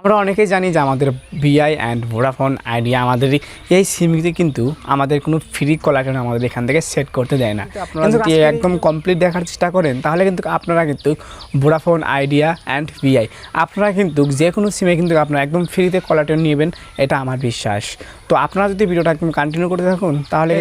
আমরা অনেকেই জানি যে আমাদের বিআই অ্যান্ড ভোডাফোন আইডিয়া আমাদের এই সিমটিতে কিন্তু আমাদের কোনো ফ্রি কলার আমাদের এখান থেকে সেট করতে দেয় না। আপনারা যদি একদম কমপ্লিট দেখার চেষ্টা করেন তাহলে কিন্তু আপনারা কিন্তু ভোডাফোন আইডিয়া অ্যান্ড বিআই আপনারা কিন্তু যে কোনো সিমে কিন্তু আপনারা একদম ফ্রিতে কলারটা নেবেন এটা আমার বিশ্বাস। তো আপনারা যদি ভিডিওটা একদম কন্টিনিউ করতে থাকুন তাহলে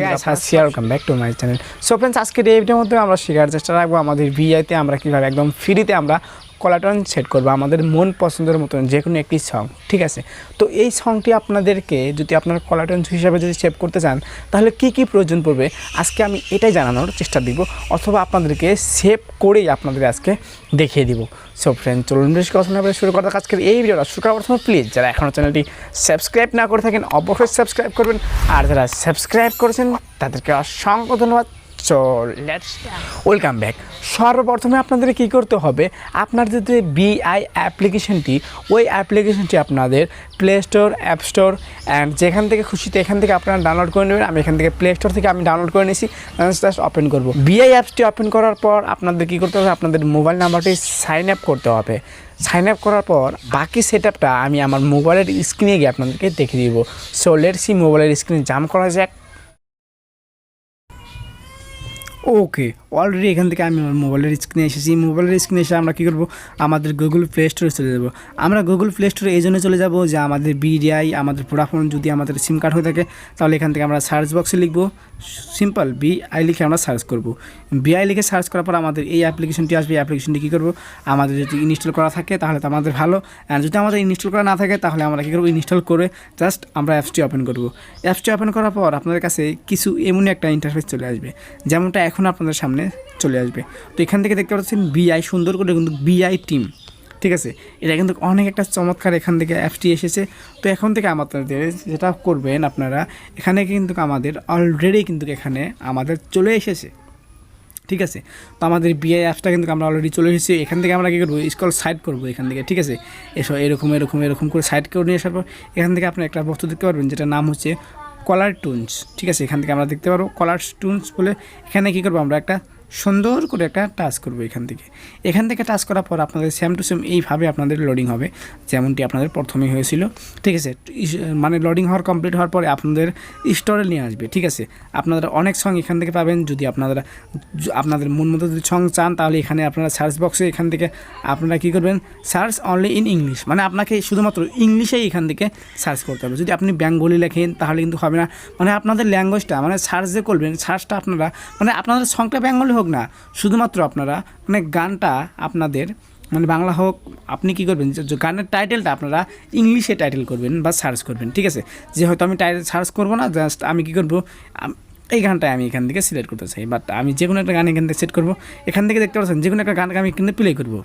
share welcome back to my channel so friends আজকের এই ভিডিওর মধ্যে আমরা শেখার চেষ্টা রাখব। আমাদের ভিআইতে আমরা কীভাবে একদম ফ্রিতে আমরা কলাটন সেট করব, আমাদের মন পছন্দের মতন যে কোনো একটি সং ঠিক আছে? তো এই সংটি আপনাদেরকে যদি আপনার কলাটন হিসাবে যদি সেভ করতে চান, তাহলে কি কি প্রয়োজন পড়বে? আজকে আমি এটাই জানানোর চেষ্টা দিব, অথবা আপনাদেরকে সেভ করেই আপনাদের আজকে দেখিয়ে দিব। সো ফ্রেন্ড চলুন বেশ কথা না শুরু করার আজকের এই ভিডিওটা। শুরু করার প্রথমে প্লিজ যারা এখনও চ্যানেলটি সাবস্ক্রাইব না করে থাকেন, অবশ্যই সাবস্ক্রাইব করবেন। আর যারা সাবস্ক্রাইব করেছেন, তাদেরকে অসংখ্য ধন্যবাদ। সো লেটস ওয়েলকাম ব্যাক সর্বপ্রথমে আপনাদের কি করতে হবে? আপনার যদি বিআই অ্যাপ্লিকেশনটি ওই অ্যাপ্লিকেশনটি আপনাদের play store app store and যেখান থেকে খুশিতে এখান থেকে আপনারা ডাউনলোড করে নেবেন। আমি এখান থেকে প্লে স্টোর থেকে আমি ডাউনলোড করে নিয়েছি জাস্ট ওপেন করব। বিআই অ্যাপসটি ওপেন করার পর আপনাদের কি করতে হবে? আপনাদের মোবাইল নাম্বারটি সাইন আপ করতে হবে। সাইন আপ করার পর বাকি সেট আমি আমার মোবাইলের স্ক্রিনে গিয়ে আপনাদেরকে দেখিয়ে দিব। সো লেট সি মোবাইলের স্ক্রিনে জাম করা যাক। ওকে অলরেডি এখান থেকে আমি আমার মোবাইলের স্ক্রিনে এসেছি। মোবাইলের স্ক্রিনে এসে আমরা কী করব? আমাদের গুগল প্লে স্টোরে চলে যাব। আমরা গুগল প্লে স্টোরে এই জন্য চলে যাব যে আমাদের বিডিআই আমাদের ভোডাফোন যদি আমাদের সিম কার্ড হয়ে থাকে, তাহলে এখান থেকে আমরা সার্চ বক্সে লিখব। সিম্পল বিআই লিখে আমরা সার্চ করব। বিআই লিখে সার্চ করার পর আমাদের এই অ্যাপ্লিকেশনটি আসবে। এই অ্যাপ্লিকেশনটি কী করব? আমাদের যদি ইনস্টল করা থাকে, তাহলে তো আমাদের ভালো। আর যদি আমাদের ইনস্টল করা না থাকে, তাহলে আমরা কী করব? ইনস্টল করে জাস্ট আমরা অ্যাপসটি ওপেন করব। অ্যাপসটি ওপেন করার পর আপনাদের কাছে কিছু এমনই একটা ইন্টারফেস চলে আসবে। যেমনটা এখন আপনাদের সামনে চলে আসবে। তো এখান থেকে দেখতে পাচ্ছেন বিআই সুন্দর করে কিন্তু বিআই টিম ঠিক আছে? এটা কিন্তু অনেক একটা চমৎকার এখান থেকে অ্যাপসটি এসেছে। তো এখন থেকে আমাদের যেটা করবেন আপনারা, এখানে কিন্তু আমাদের অলরেডি কিন্তু এখানে আমাদের চলে এসেছে, ঠিক আছে? তো আমাদের বিআই অ্যাপসটা কিন্তু আমরা অলরেডি চলে এসেছি। এখান থেকে আমরা কী করব? স্কল সাইড করব এখান থেকে, ঠিক আছে? এসব এরকম এরকম এরকম করে সাইড করে নিয়ে আসার পর, এখান থেকে আপনি একটা বস্তু দেখতে পারবেন যেটা নাম হচ্ছে কলার টুনস। ঠিক আছে, এখান থেকে আমরা দেখতে পারব কলার টুনস বলে এখানে কী করব আমরা? একটা সুন্দর করে একটা টাচ করব এখান থেকে। এখান থেকে টাচ করার পর আপনাদের সেম টু সেম এইভাবে আপনাদের লোডিং হবে, যেমনটি আপনাদের প্রথমেই হয়েছিল। ঠিক আছে? মানে লোডিং হওয়ার কমপ্লিট হওয়ার পরে আপনাদের স্টোরে নিয়ে আসবে, ঠিক আছে? আপনারা অনেক সং এখান থেকে পাবেন, যদি আপনারা, আপনাদের মন মতো যদি সং চান, তাহলে এখানে আপনারা সার্চ বক্সে এখান থেকে আপনারা কী করবেন? সার্চ অনলি ইন ইংলিশ মানে আপনাকে শুধুমাত্র ইংলিশেই এখান থেকে সার্চ করতে হবে। যদি আপনি বেঙ্গলি লেখেন, তাহলে কিন্তু হবে না। মানে আপনাদের ল্যাঙ্গুয়েজটা মানে সার্চ যে করবেন সার্চটা আপনারা মানে আপনাদের সংটা বেঙ্গলি হোক না, শুধুমাত্র আপনারা মানে গানটা আপনাদের মানে বাংলা হোক, আপনি কি করবেন, যে গানের টাইটেলটা আপনারা ইংলিশে টাইটেল করবেন বা সার্চ করবেন, ঠিক আছে? যে হয়তো আমি টাইটেল সার্চ করব না জাস্ট আমি কী করব এই গানটাই আমি এখান থেকে সিলেক্ট করতে চাই বাট আমি যে কোনো একটা গান এখান থেকে সেট করব, এখান থেকে দেখতে পাচ্ছেন যে কোনো একটা গানকে আমি কিন্তু প্লে করব।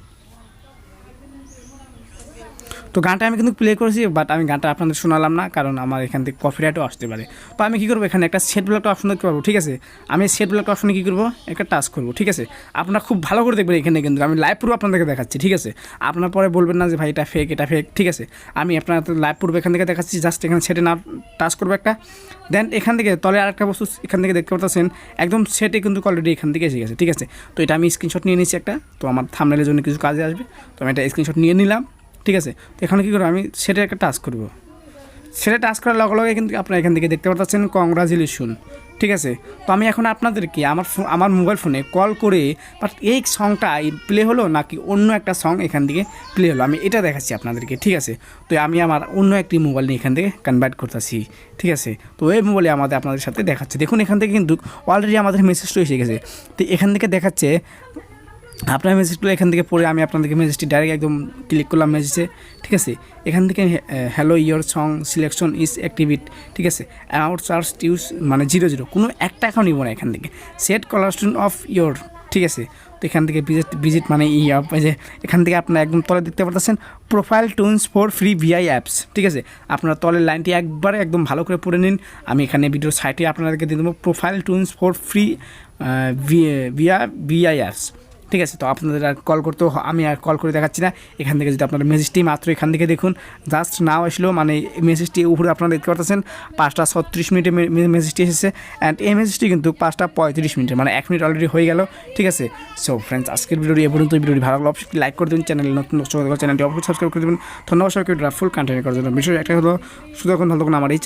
তো গানটা আমি কিন্তু প্লে করেছি বাট আমি গানটা আপনাদের শোনালাম না, কারণ আমার এখান থেকে কপিরাইটও আসতে পারে। তো আমি কী করব, এখানে একটা সেট ব্লকটা অপশন দেখতে পারব, ঠিক আছে? আমি সেট ব্লকটা অপশনে কী করব? একটা টাচ করব, ঠিক আছে? আপনারা খুব ভালো করে দেখবেন এখানে কিন্তু, আমি লাইভ পুরো আপনাদেরকে দেখাচ্ছি, ঠিক আছে? আপনার পরে বলবেন না যে, ভাই, এটা ফেক এটা ফেক ঠিক আছে? আমি আপনার লাইভ পূর্বে এখান থেকে দেখাচ্ছি জাস্ট এখানে সেটে না টাচ করব একটা। দেন এখান থেকে তলে আরেকটা বস্তু এখান থেকে দেখতে পাচ্ছেন একদম সেটে কিন্তু অলরেডি এখান থেকে এসে গেছে, ঠিক আছে? তো এটা আমি স্ক্রিনশট নিয়ে নিয়েছি একটা, তো আমার থামনেলের জন্য কিছু কাজে আসবে, তো আমি একটা স্ক্রিনশট নিয়ে নিলাম। ঠিক আছে? তো এখানে কী করব? আমি সেটা একটা টাচ করব। সেটা টাচ করার লগে লগে কিন্তু আপনারা এখান থেকে দেখতে পাচ্ছেন কংগ্রাচুলেশন ঠিক আছে? তো আমি এখন আপনাদেরকে আমার আমার মোবাইল ফোনে কল করে বাট এই সংটা প্লে হলো নাকি অন্য একটা সং এখান থেকে প্লে হলো? আমি এটা দেখাচ্ছি আপনাদেরকে, ঠিক আছে? তো আমি আমার অন্য একটি মোবাইল নিয়ে এখান থেকে কনভার্ট করতেছি, ঠিক আছে? তো এই মোবাইলে আমাদের আপনাদের সাথে দেখাচ্ছে। দেখুন এখান থেকে কিন্তু অলরেডি আমাদের মেসেজটা এসে গেছে। তো এখান থেকে দেখাচ্ছে আপনার মেসেজগুলো এখান থেকে পড়ে আমি আপনাদেরকে মেসেজটি ডাইরেক্ট একদম ক্লিক করলাম মেসেজে ঠিক আছে? এখান থেকে hello your song selection is activate ঠিক আছে? অ্যামাউন্ট চার্জ টিউস মানে জিরো জিরো কোনো একটা টাকাও নিব না এখান থেকে। সেট কলারস্টুন অফ ইয়োর ঠিক আছে? তো এখান থেকে ভিজিট ভিজিট মানে ই অফ যে এখান থেকে আপনারা একদম তলে দেখতে পাচ্ছেন profile tunes for free VI apps ঠিক আছে? আপনারা তলের লাইনটি একবারে একদম ভালো করে পড়ে নিন। আমি এখানে ভিডিওর সাইটে আপনাদেরকে দিয়ে দেবো profile tunes for free VI apps ঠিক আছে, তো আপনাদের আর কল করতেও আমি আর কল করে দেখাচ্ছি না। এখান থেকে যদি আপনারা মেসেজটি মাত্র এখান থেকে দেখুন জাস্ট নাও আসলো মানে মেসেজটি উপরে আপনারা দেখতে পাচ্ছেন পাঁচটা ছত্রিশ মিনিটে মেসেজটি এসেছে অ্যান্ড এই মেসেজটি কিন্তু পাঁচটা পঁয়ত্রিশ মিনিটে মানে এক মিনিট অলরেডি হয়ে গেল, ঠিক আছে? সো ফ্রেন্ডস আজকের ভিডিওটি এ পর্যন্ত ভিডিওটি ভালো লাগল অবশ্যই লাইক করে দেবেন চ্যানেল নতুন চ্যানেলটি অবশ্যই সাবস্ক্রাইব করে দেবেন। ধন্যবাদ সবাইকে ফুল কন্টেন্ট করার জন্য। বিষয় একটা হলো, শুধু এখন ভালো আমার এই